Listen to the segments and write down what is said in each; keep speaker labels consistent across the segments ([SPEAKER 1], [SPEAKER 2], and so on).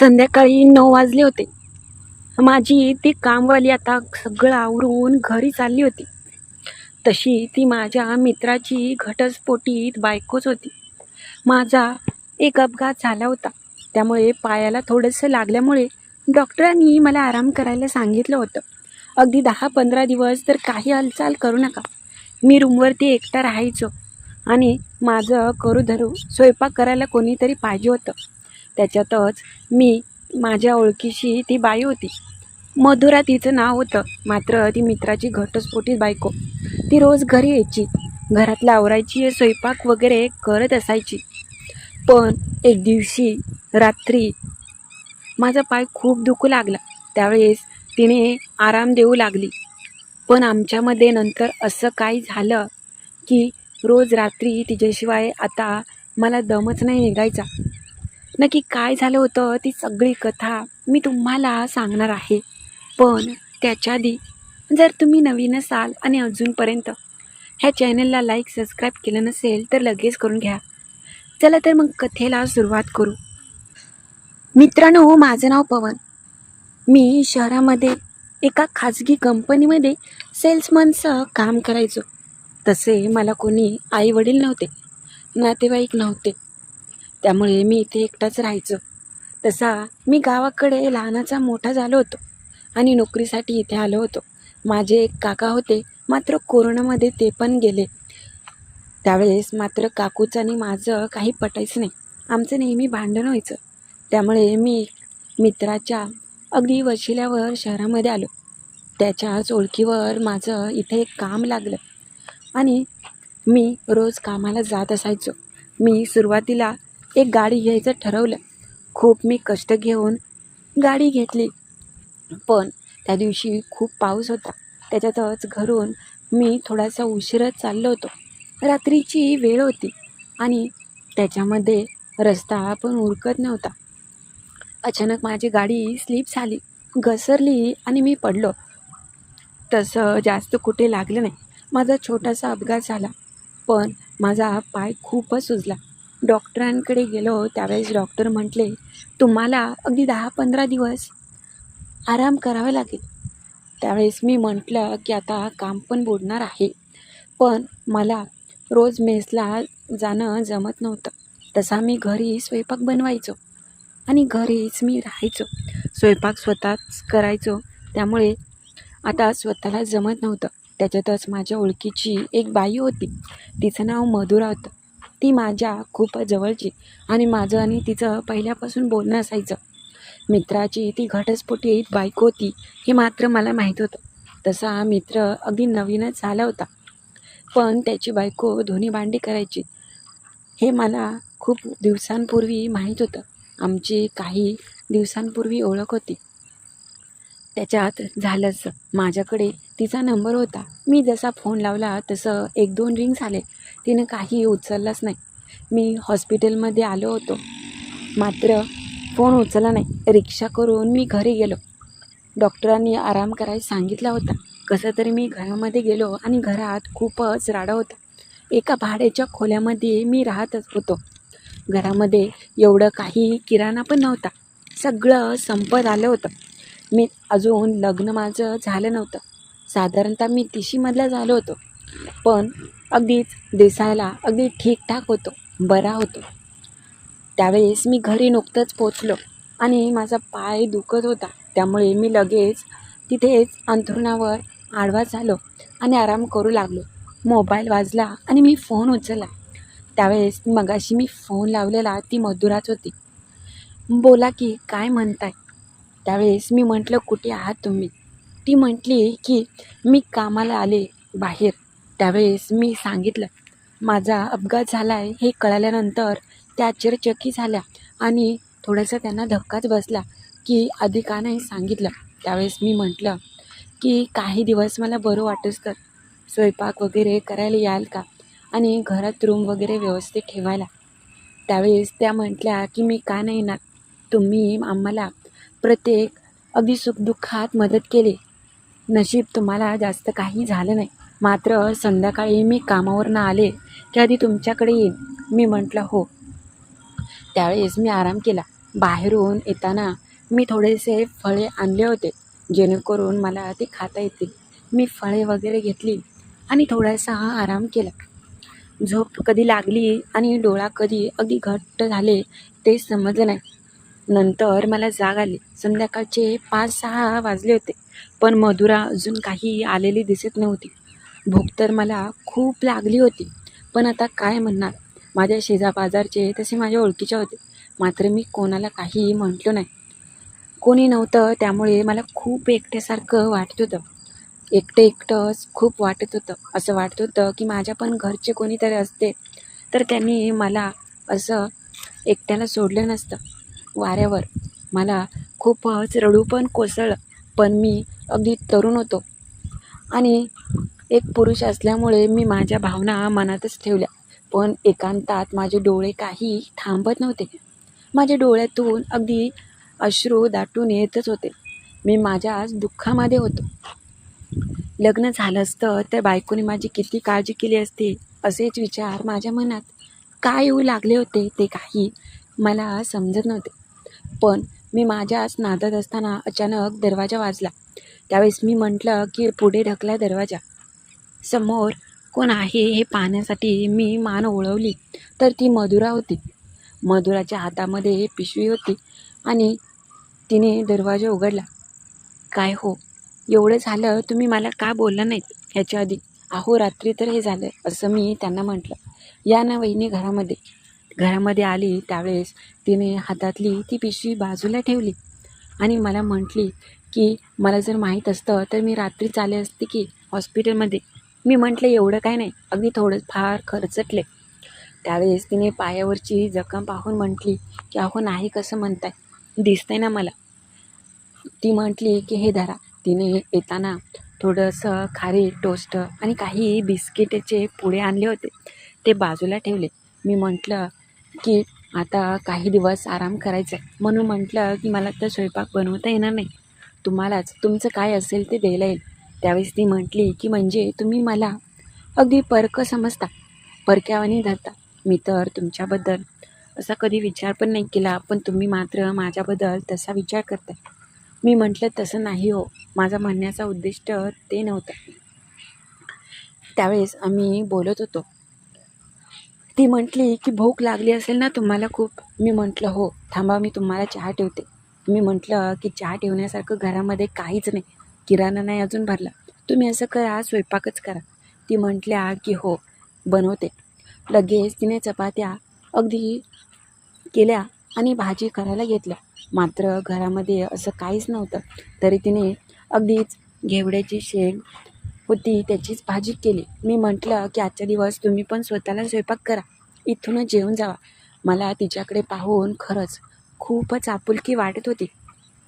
[SPEAKER 1] संध्याकाळी नऊ वाजले होते. माझी ती कामवाली आता सगळं आवरून घरी चालली होती. तशी ती माझ्या मित्राची घटस्फोटीत बायकोच होती. माझा एक अपघात झाला होता. त्यामुळे पायाला थोडंसं लागल्यामुळे डॉक्टरांनी मला आराम करायला सांगितलं होतं. अगदी दहा पंधरा दिवस तर काही हालचाल करू नका. मी रूमवरती एकटा राहायचो आणि माझं करू धरू स्वयंपाक करायला कोणीतरी पाहिजे होतं. त्याच्यातच मी माझ्या ओळखीशी ती बाई होती. मधुरा तिचं नाव होतं मात्र ती मित्राची घटस्फोटीत बायको. ती रोज घरी यायची. घरात आवरायची स्वयंपाक वगैरे करत असायची. पण एक दिवशी रात्री माझा पाय खूप दुखू लागला. त्यावेळेस तिने आराम देऊ लागली. पण आमच्यामध्ये नंतर असं काही झालं की रोज रात्री तिच्याशिवाय आता मला दमच नाही निघायचा. नक्की काय झालं होतं ती सगळी कथा मी तुम्हाला सांगणार आहे. पण त्याच्या आधी जर तुम्ही नवीन असाल आणि अजूनपर्यंत ह्या चॅनलला लाईक सबस्क्राईब केलं नसेल तर लगेच करून घ्या. चला तर मग कथेला सुरुवात करू. मित्रांनो माझं नाव पवन. मी शहरामध्ये एका खाजगी कंपनीमध्ये सेल्समनचं काम करायचो. तसे मला कोणी आई वडील नव्हते नातेवाईक नव्हते. त्यामुळे मी इथे एकटाच राहायचो. तसा मी गावाकडे लहानाचा मोठा झालो होतो आणि नोकरीसाठी इथे आलो होतो. माझे एक काका होते मात्र कोरोनामध्ये ते पण गेले. त्यावेळेस मात्र काकूचं आणि माझं काही पटायचं नाही. आमचं नेहमी भांडण व्हायचं. त्यामुळे मी मित्राच्या अगदी वशिल्यावर शहरामध्ये आलो. त्याच्याच ओळखीवर माझं इथे एक काम लागलं आणि मी रोज कामाला जात असायचो. मी सुरुवातीला एक गाडी घ्यायचं ठरवलं. खूप मी कष्ट घेऊन गाडी घेतली. पण त्या दिवशी खूप पाऊस होता. त्याच्यातच घरून मी थोडासा उशीरच चाललो होतो. रात्रीची वेळ होती आणि त्याच्यामध्ये रस्ता पण उरकत नव्हता. अचानक माझी गाडी स्लिप झाली घसरली आणि मी पडलो. तसं जास्त कुठे लागलं नाही. माझा छोटासा अपघात झाला पण माझा पाय खूपच सुजला. डॉक्टरांकडे गेलो त्यावेळेस डॉक्टर म्हटले तुम्हाला अगदी दहा पंधरा दिवस आराम करावा लागेल. त्यावेळेस मी म्हटलं की आता काम पण बुडणार आहे पण मला रोज मेसला जाणं जमत नव्हतं. तसा मी घरी स्वयंपाक बनवायचो आणि घरीच मी राहायचो. स्वयंपाक स्वतःच करायचो त्यामुळे आता स्वतःला जमत नव्हतं. त्याच्यातच माझ्या ओळखीची एक बाई होती. तिचं नाव मधुरा होतं. ती माझ्या खूप जवळची आणि माझं आणि तिचं पहिल्यापासून बोलणं असायचं. मित्राची ती घटस्फोटीत बायको होती हे मात्र मला माहीत होतं. तसा मित्र अगदी नवीनच झाला होता. पण त्याची बायको धोनी भांडी करायची हे मला खूप दिवसांपूर्वी माहीत होतं. आमची काही दिवसांपूर्वी ओळख होती. त्याच्यात झालंच. माझ्याकडे तिचा नंबर होता. मी जसा फोन लावला तसं एक दोन रिंग्स आले. तिनं काही उचललाच नाही. मी हॉस्पिटलमध्ये आलो होतो. मात्र फोन उचलला नाही. रिक्षा करून मी घरी गेलो. डॉक्टरांनी आराम करायला सांगितला होता. कसं तरी मी घरामध्ये गेलो आणि घरात खूपच राडा होता. एका भाड्याच्या खोल्यामध्ये मी राहतच होतो. घरामध्ये एवढं काही किराणा पण नव्हता. सगळं संपत आलं होतं. मी अजून लग्न माझं झालं नव्हतं. साधारणतः मी तिशीमधला झालो होतो. पण अगदीच दिसायला अगदी ठीकठाक होतो बरा होतो. त्यावेळेस मी घरी नुकतंच पोचलो आणि माझा पाय दुखत होता. त्यामुळे मी लगेच तिथेच अंथरुणावर आडवा झालो आणि आराम करू लागलो. मोबाईल वाजला आणि मी फोन उचलला. त्यावेळेस मगाशी मी फोन लावलेला ती मधुराच होती. बोला की काय म्हणताय? त्यावेळेस मी म्हटलं कुठे आहात तुम्ही? ती म्हटली की मी कामाला आले बाहेर. त्यावेळेस मी सांगितलं माझा अपघात झाला आहे हे कळाल्यानंतर त्या आश्चर्यचकी झाल्या आणि थोडासा त्यांना धक्काच बसला की आधी का नाही सांगितलं. त्यावेळेस मी म्हटलं की काही दिवस मला बरं वाटच तर स्वयंपाक वगैरे करायला याल का? आणि घरात रूम वगैरे व्यवस्थित ठेवायला. त्यावेळेस त्या म्हटल्या की मी का नाही येणार? तुम्ही आम्हाला प्रत्येक अगदी सुखदुःखात मदत केली. नशीब तुम्हाला जास्त काही झालं नाही. मात्र संध्याकाळी मी कामावरनं आले की आधी तुमच्याकडे येईन. मी म्हटलं हो. त्यावेळेस मी आराम केला. बाहेरून येताना मी थोडेसे फळे आणले होते जेणेकरून मला ते खाता येतील. मी फळे वगैरे घेतली आणि थोडासा आराम केला. झोप कधी लागली आणि डोळा कधी अगदी घट्ट झाले ते समजलं नाही. नंतर मला जाग आली. संध्याकाळचे पाच सहा वाजले होते पण मधुरा अजून काही आलेली दिसत नव्हती. भूक तर मला खूप लागली होती. पण आता काय म्हणणार? माझ्या शेजापाजारचे तसे माझ्या ओळखीचे होते. मात्र मी कोणाला काहीही म्हटलो नाही. कोणी नव्हतं त्यामुळे मला खूप एकट्यासारखं वाटत होतं. एकटं एकटंच खूप वाटत होतं. असं वाटत होतं की माझ्या पण घरचे कोणीतरी असते तर त्यांनी मला असं एकट्याला सोडलं नसतं. वाऱ्यावर मला खूपच रडू पण कोसळलं पण मी अगदी तरुण होतो. आणि एक पुरुष असल्यामुळे मी माझ्या भावना मनातच ठेवल्या. पण एकांतात माझे डोळे काही थांबत नव्हते. माझ्या डोळ्यातून अगदी अश्रू दाटून येतच होते. मी माझ्याच दुःखामध्ये होतो. लग्न झालं असतं तर बायकोने माझी किती काळजी केली असती असेच विचार माझ्या मनात. काय येऊ लागले होते ते काही मला समजत नव्हते. पण मी माझ्याच नादत असताना अचानक दरवाजा वाजला. त्यावेळेस मी म्हटलं की पुढे ढकला दरवाजा. समोर कोण आहे हे पाहण्यासाठी मी मान ओळवली. तर ती मधुरा होती. मधुराच्या हातामध्ये पिशवी होती आणि तिने दरवाजा उघडला. काय हो? एवढं झालं तुम्ही मला का बोलला नाहीत? ह्याच्या आधी अहो रात्री तर हे झालं असं मी त्यांना म्हटलं. या ना वहिनी घरामध्ये. घरामध्ये आली. त्यावेळेस तिने हातातली ती पिशवी बाजूला ठेवली आणि मला म्हटली की मला जर माहीत असतं तर मी रात्रीच आले असते की हॉस्पिटलमध्ये. मी म्हटलं एवढं काय नाही. अगदी थोडं फार खर्चटले. त्यावेळेस तिने पायावरची जखम पाहून म्हटली की अहो नाही कसं म्हणताय? दिसतंय ना मला. ती म्हटली की हे धरा. तिने येताना थोडंसं खारी टोस्ट आणि काही बिस्किटचे पुडे आणले होते. ते बाजूला ठेवले. मी म्हटलं की आता काही दिवस आराम करायचा आहे. म्हणून म्हटलं की मला तर स्वयंपाक बनवता येणार नाही. तुम्हालाच तुमचं काय असेल ते द्यायला येईल. त्यावेळेस ती म्हटली की म्हणजे तुम्ही मला अगदी परकं समजता परक्यावानी धरता. मी तर तुमच्याबद्दल असा कधी विचार पण नाही केला पण तुम्ही मात्र माझ्याबद्दल तसा विचार करताय. मी म्हटलं तसं नाही हो. माझा म्हणण्याचा उद्दिष्ट ते नव्हतं. त्यावेळेस आम्ही बोलत होतो. ती म्हटली की भूक लागली असेल ना तुम्हाला खूप. मी म्हटलं हो. थांबा मी तुम्हाला चहा ठेवते. मी म्हटलं की चहा ठेवण्यासारखं घरामध्ये काहीच नाही. किराणा नाही अजून भरला. तुम्ही असं करा स्वयंपाकच करा. ती म्हटल्या की हो बनवते. लगेच तिने चपात्या अगदी केल्या आणि भाजी करायला घेतल्या. मात्र घरामध्ये असं काहीच नव्हतं. तरी तिने अगदीच घेवड्याची शेंग होती त्याचीच भाजी केली. मी म्हटलं की आजच्या दिवस तुम्ही पण स्वतःला स्वयंपाक करा. इथूनच जेवून जावा. मला तिच्याकडे पाहून खरंच खूपच आपुलकी वाटत होती.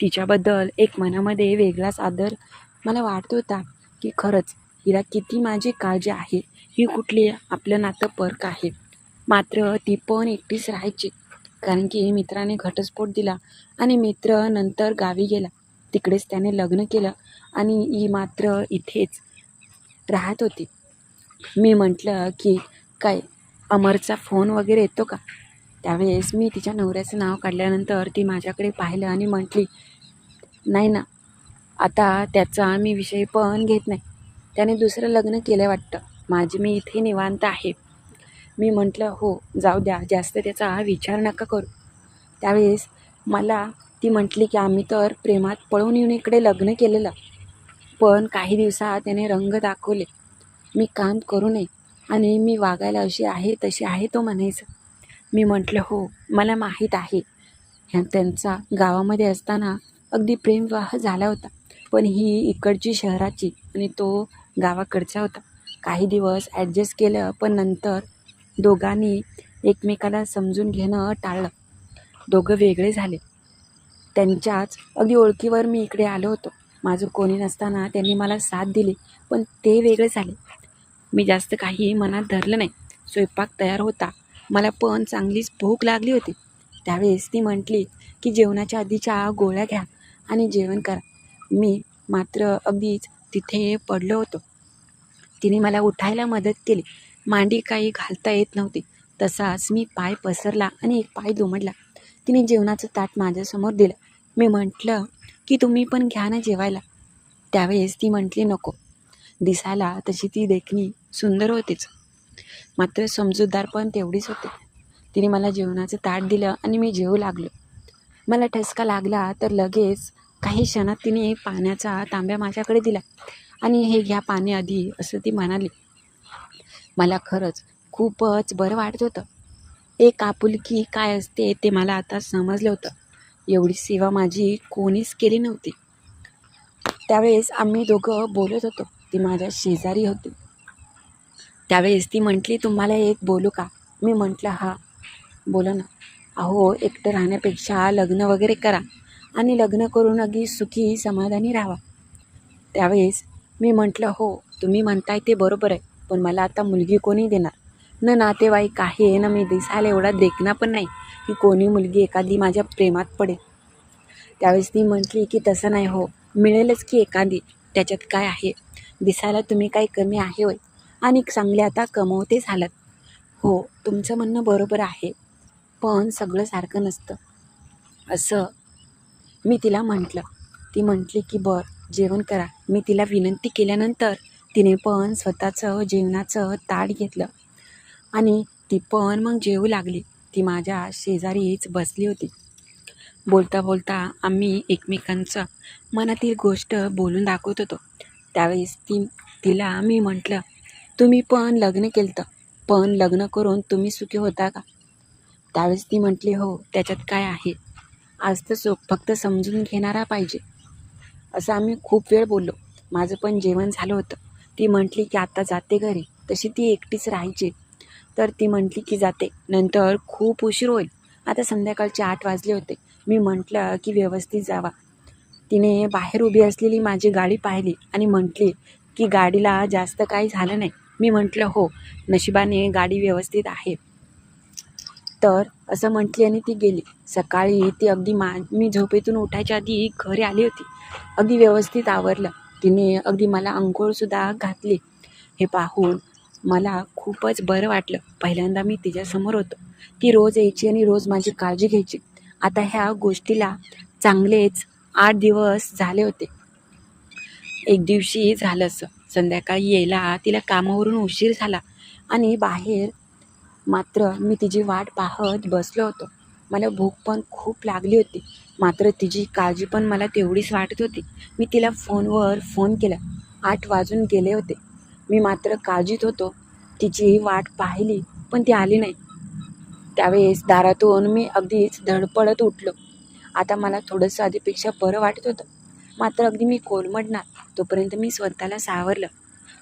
[SPEAKER 1] तिच्याबद्दल एक मनामध्ये वेगळाच आदर मला वाटत होता की खरंच हिला किती माझी काळजी आहे ही कुठली आपलं नातं पर्क आहे. मात्र ती पण एकटीच राहायची कारण की मित्राने घटस्फोट दिला आणि मित्र नंतर गावी गेला. तिकडेच त्याने लग्न केलं आणि ही मात्र इथेच राहत होती. मी म्हटलं की काय अमरचा फोन वगैरे येतो का? त्यावेळेस मी तिच्या नवऱ्याचं नाव काढल्यानंतर ती माझ्याकडे पाहिलं आणि म्हटली नाही ना. आता त्याचा मी विषय पण घेत नाही. त्याने दुसरं लग्न केलं वाटतं. माझी मी इथे निवांत आहे. मी म्हटलं हो जाऊ द्या. जास्त त्याचा विचार नका करू. त्यावेळेस मला ती म्हटली की आम्ही तर प्रेमात पळून येऊन इकडे लग्न केलेलं. पण काही दिवसात त्याने रंग दाखवले. मी काम करू नये आणि मी वागायला अशी आहे तशी आहे तो म्हणायचं. मी म्हटलं हो मला माहीत आहे. ह्या त्यांचा गावामध्ये असताना अगदी प्रेमविवाह झाला होता. पण ही इकडची शहराची आणि तो गावाकडचा होता. काही दिवस ॲडजस्ट केलं पण नंतर दोघांनी एकमेकाला समजून घेणं टाळलं. दोघं वेगळे झाले. त्यांच्याच अगदी ओळखीवर मी इकडे आलो होतो. माझं कोणी नसताना त्यांनी मला साथ दिली पण ते वेगळे झाले. मी जास्त काही मनात धरलं नाही. स्वयंपाक तयार होता. मला पण चांगलीच भूक लागली होती. त्यावेळेस ती म्हटली की जेवणाच्या आधीच्या गोळ्या घ्या. आणि जेवण करा. मी मात्र अगदीच तिथे पडलो होतो. तिने मला उठायला मदत केली. मांडी काही घालता येत नव्हती. तसाच मी पाय पसरला आणि एक पाय दुमडला. तिने जेवणाचं ताट माझ्यासमोर दिलं. मी म्हटलं की तुम्ही पण घ्या ना जेवायला. त्यावेळेस ती म्हटली नको. दिसायला तशी ती देखणी सुंदर होतीच. मात्र समजूतदार पण तेवढीच होती. तिने मला जेवणाचं ताट दिलं आणि मी जेवू लागलो. मला ठसका लागला तर लगेच काही क्षणात तिने पाण्याचा तांब्या माझ्याकडे दिला आणि हे घ्या पाणी आधी असं ती म्हणाली. मला खरंच खूपच बरं वाटत होतं. एक आपुलकी काय असते ते मला आता समजलं होतं. एवढी सेवा माझी कोणीच केली नव्हती. त्यावेळेस आम्ही दोघं बोलत होतो. ती माझ्या शेजारी होती. त्यावेळेस ती म्हटली तुम्हाला एक बोलू का? मी म्हटलं हा. बोला ना. अहो एकटं राहण्यापेक्षा लग्न वगैरे करा. आणि लग्न करून अगदी सुखी समाधानी राहावा. त्यावेळेस मी म्हटलं हो तुम्ही म्हणताय ते बरोबर आहे पण मला आता मुलगी कोणी देणार? न नातेवाईक आहे ना मी दिसायला एवढा देखना पण नाही की कोणी मुलगी एखादी माझ्या प्रेमात पडेल. त्यावेळेस ती म्हटली की तसं नाही हो मिळेलच की एखादी त्याच्यात काय आहे? दिसायला तुम्ही काही कमी आहे होय? आणि चांगले आता कमवते झालं हो तुमचं म्हणणं बरोबर आहे पण सगळं सारखं नसतं. असं मी तिला म्हटलं. ती म्हटली की बर जेवण करा. मी तिला विनंती केल्यानंतर तिने पण स्वतःचं जेवणाचं ताट घेतलं. आणि ती पण मग जेवू लागली. ती माझ्या शेजारीच बसली होती. बोलता बोलता आम्ही एकमेकांचं मनातील गोष्ट बोलून दाखवत होतो. त्यावेळेस ती तिला मी म्हटलं तुम्ही पण लग्न केलं पण लग्न करून तुम्ही सुखी होता का? त्यावेळेस ती म्हटली हो त्याच्यात काय आहे? आज तर फक्त समजून घेणारा पाहिजे. असं आम्ही खूप वेळ बोललो. माझं पण जेवण झालं होतं. ती म्हटली की आता जाते घरी. तशी ती एकटीच राहायची. तर ती म्हटली की जाते. नंतर खूप उशीर होईल. आता संध्याकाळचे आठ वाजले होते. मी म्हटलं की व्यवस्थित जावा. तिने बाहेर उभी असलेली माझी गाडी पाहिली आणि म्हटली की गाडीला जास्त काही झालं नाही. मी म्हटलं हो नशिबाने गाडी व्यवस्थित आहे. तर असं म्हटली आणि ती गेली. सकाळी ती अगदी मा मी झोपेतून उठायच्या आधी घरी आली होती. अगदी व्यवस्थित आवरलं. तिने अगदी मला अंघोळसुद्धा घातली. हे पाहून मला खूपच बरं वाटलं. पहिल्यांदा मी तिच्यासमोर होतो. ती रोज यायची आणि रोज माझी काळजी घ्यायची. आता ह्या गोष्टीला चांगलेच आठ दिवस झाले होते. एक दिवशी झालं असं. संध्याकाळी यायला तिला कामावरून उशीर झाला आणि बाहेर मात्र मी तिची वाट पाहत बसलो होतो. मला भूक पण खूप लागली होती. मात्र तिची काळजी पण मला तेवढीच वाटत होती. मी तिला फोनवर फोन केला. आठ वाजून गेले होते. मी मात्र काळजीत होतो. तिची वाट पाहिली पण ती आली नाही. त्यावेळेस दारातून मी अगदीच धडपडत उठलो. आता मला थोडंसं आधीपेक्षा बरं वाटत होतं. मात्र अगदी मी कोलमडणार तोपर्यंत मी स्वतःला सावरलं.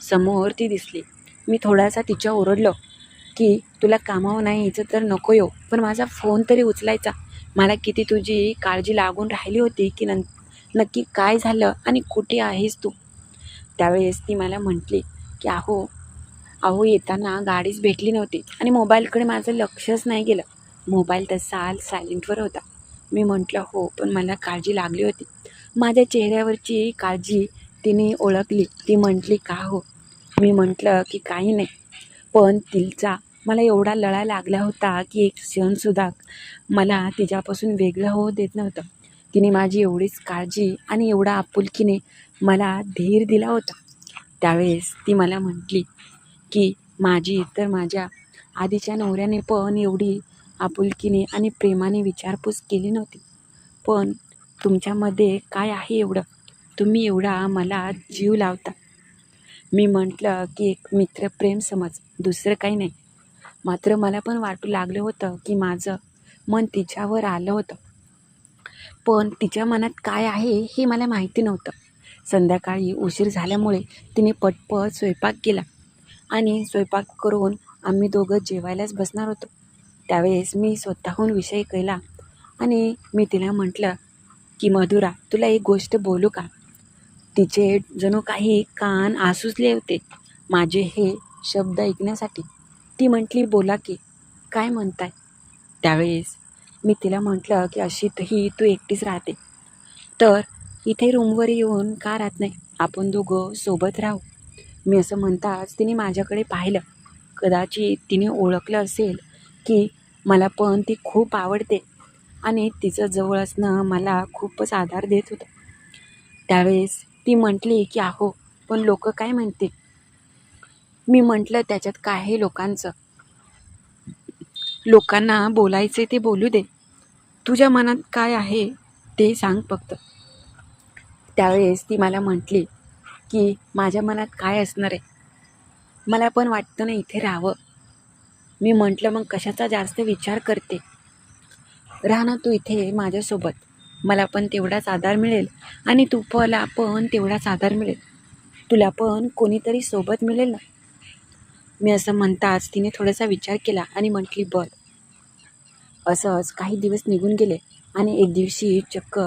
[SPEAKER 1] समोर ती दिसली. मी थोडासा तिच्या ओरडलो. की तुला कामावर नाही यायचं तर नको येऊ. पण माझा फोन तरी उचलायचा. मला किती तुझी काळजी लागून राहिली होती की नं नक्की काय झालं आणि कुठे आहेस तू? त्यावेळेस ती मला म्हटली की अहो अहो येताना गाडीच भेटली नव्हती आणि मोबाईलकडे माझं लक्षच नाही गेलं. मोबाईल तसा सायलेंटवर होता. मी म्हटलं हो पण मला काळजी लागली होती. माझ्या चेहऱ्यावरची काळजी तिने ओळखली. ती म्हटली का हो? मी म्हटलं की काही नाही. पण तिचा मला एवढा लळा लागला होता की एक क्षणसुद्धा मला तिच्यापासून वेगळं होऊ देत नव्हतं. तिने माझी एवढीच काळजी आणि एवढा आपुलकीने मला धीर दिला होता. त्यावेळेस ती मला म्हटली की माझी तर माझ्या आधीच्या नवऱ्याने पण एवढी आपुलकीने आणि प्रेमाने विचारपूस केली नव्हती. पण तुमच्यामध्ये काय आहे एवढं? तुम्ही एवढा मला जीव लावता. मी म्हटलं की एक मित्रप्रेम समज दुसरं काही नाही. मात्र मला पण वाटू लागलं होतं की माझं मन तिच्यावर आलं होतं. पण तिच्या मनात काय आहे हे मला माहिती नव्हतं. संध्याकाळी उशीर झाल्यामुळे तिने पटपट स्वयंपाक केला आणि स्वयंपाक करून आम्ही दोघं जेवायलाच बसणार होतो. त्यावेळेस मी स्वतःहून विषय केला आणि मी तिला म्हटलं की मधुरा तुला एक गोष्ट बोलू का? तिचे जणू काही कान आसुसले होते. माझे हे शब्द ऐकण्यासाठी ती म्हटली बोला की काय म्हणताय? त्यावेळेस मी तिला म्हटलं की अशी ही तू एकटीच राहते. तर इथे रूमवर येऊन का राहत नाही? आपण दोघं सोबत राहू. मी असं म्हणताच तिने माझ्याकडे पाहिलं. कदाचित तिने ओळखलं असेल की मला पण ती खूप आवडते आणि तिचं जवळ असणं मला खूपच आधार देत होतं. त्यावेळेस ती म्हटली की अहो पण लोक काय म्हणतील? मी म्हटलं त्याच्यात काय आहे लोकांचं? लोकांना बोलायचे ते बोलू दे. तुझ्या मनात काय आहे ते सांग फक्त. त्यावेळेस ती मला म्हटली की माझ्या मनात काय असणार आहे? मला पण वाटतं ना इथे राहावं. मी म्हटलं मग कशाचा जास्त विचार करते? राहा ना तू इथे माझ्यासोबत. मला पण तेवढाच आधार मिळेल. आणि तू मला पण तेवढाच आधार मिळेल. तुला पण कोणीतरी सोबत मिळेल ना? मी असं म्हणताच तिने थोडासा विचार केला आणि म्हटली बर. असंच काही दिवस निघून गेले आणि एक दिवशी चक्क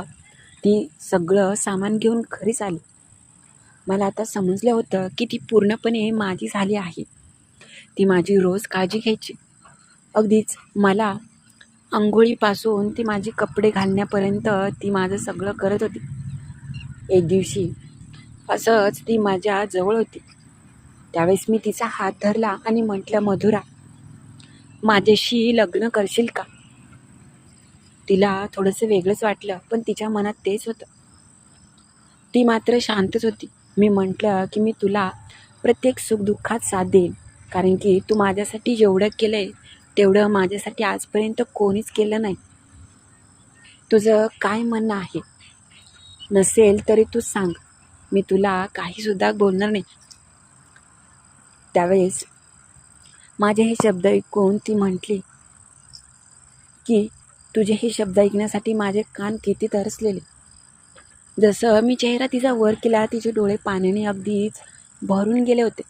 [SPEAKER 1] ती सगळं सामान घेऊन घरीच आली. मला आता समजलं होतं की ती पूर्णपणे माझी झाली आहे. ती माझी रोज काळजी घ्यायची. अगदीच मला आंघोळीपासून ती माझी कपडे घालण्यापर्यंत ती माझं सगळं करत होती. एक दिवशी असंच ती माझ्या जवळ होती. त्यावेळेस मी तिचा हात धरला आणि म्हटलं मधुरा माझ्याशी लग्न करशील का? तिला थोडंसं वेगळंच वाटलं पण तिच्या मनात तेच होतं. ती मात्र शांतच होती. मी म्हटलं की मी तुला प्रत्येक सुखदुःखात साथ देईन कारण की तू माझ्यासाठी जेवढं केलं आहे तेवढं माझ्यासाठी आजपर्यंत कोणीच केलं नाही. तुझं काय म्हणणं आहे? नसेल तरी तू सांग. मी तुला काहीसुद्धा बोलणार नाही. त्यावेळेस माझे हे शब्द ऐकून ती म्हटली की तुझे हे शब्द ऐकण्यासाठी माझे कान किती तरसलेले. जसं मी चेहरा तिचा वर केला तिचे डोळे पाण्याने अगदीच भरून गेले होते.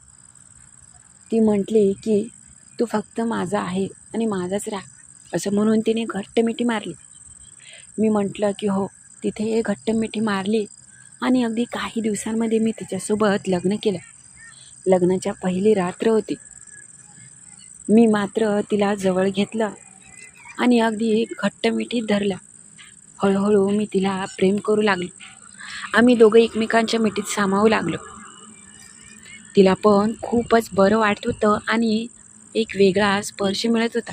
[SPEAKER 1] ती म्हटली की तू फक्त माझा आहे आणि माझाच राह असं म्हणून तिने घट्ट मिठी मारली. मी म्हटलं की हो तिथे घट्ट मिठी मारली आणि अगदी काही दिवसांमध्ये मी तिच्यासोबत लग्न केलं. लग्नाच्या पहिली रात्र होती. मी मात्र तिला जवळ घेतलं आणि अगदी घट्ट मिठीत धरलं. हळूहळू मी तिला प्रेम करू लागलो. आम्ही दोघं एकमेकांच्या मिठीत सामावू लागलो. तिला पण खूपच बरं वाटत होतं आणि एक वेगळा स्पर्श मिळत होता.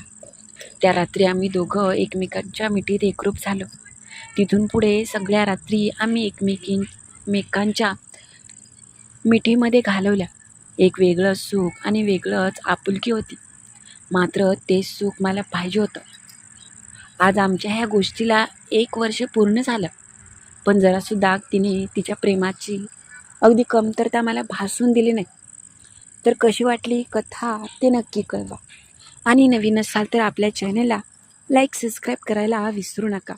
[SPEAKER 1] त्या रात्री आम्ही दोघं एकमेकांच्या मिठीत एकरूप झालो. तिथून पुढे सगळ्या रात्री आम्ही एकमेकी मेकांच्या मिठीमध्ये घालवल्या. एक वेगळं सुख आणि वेगळंच आपुलकी होती. मात्र ते सुख मला पाहिजे होतं. आज आमच्या ह्या गोष्टीला एक वर्ष पूर्ण झालं. पण जरासुद्धा तिने तिच्या प्रेमाची अगदी कमतरता मला भासून दिली नाही. तर कशी वाटली? कथा? ते नक्की कळवा. आणि नवीन असाल तर आपल्या चॅनलला लाईक सबस्क्राईब करायला विसरू नका.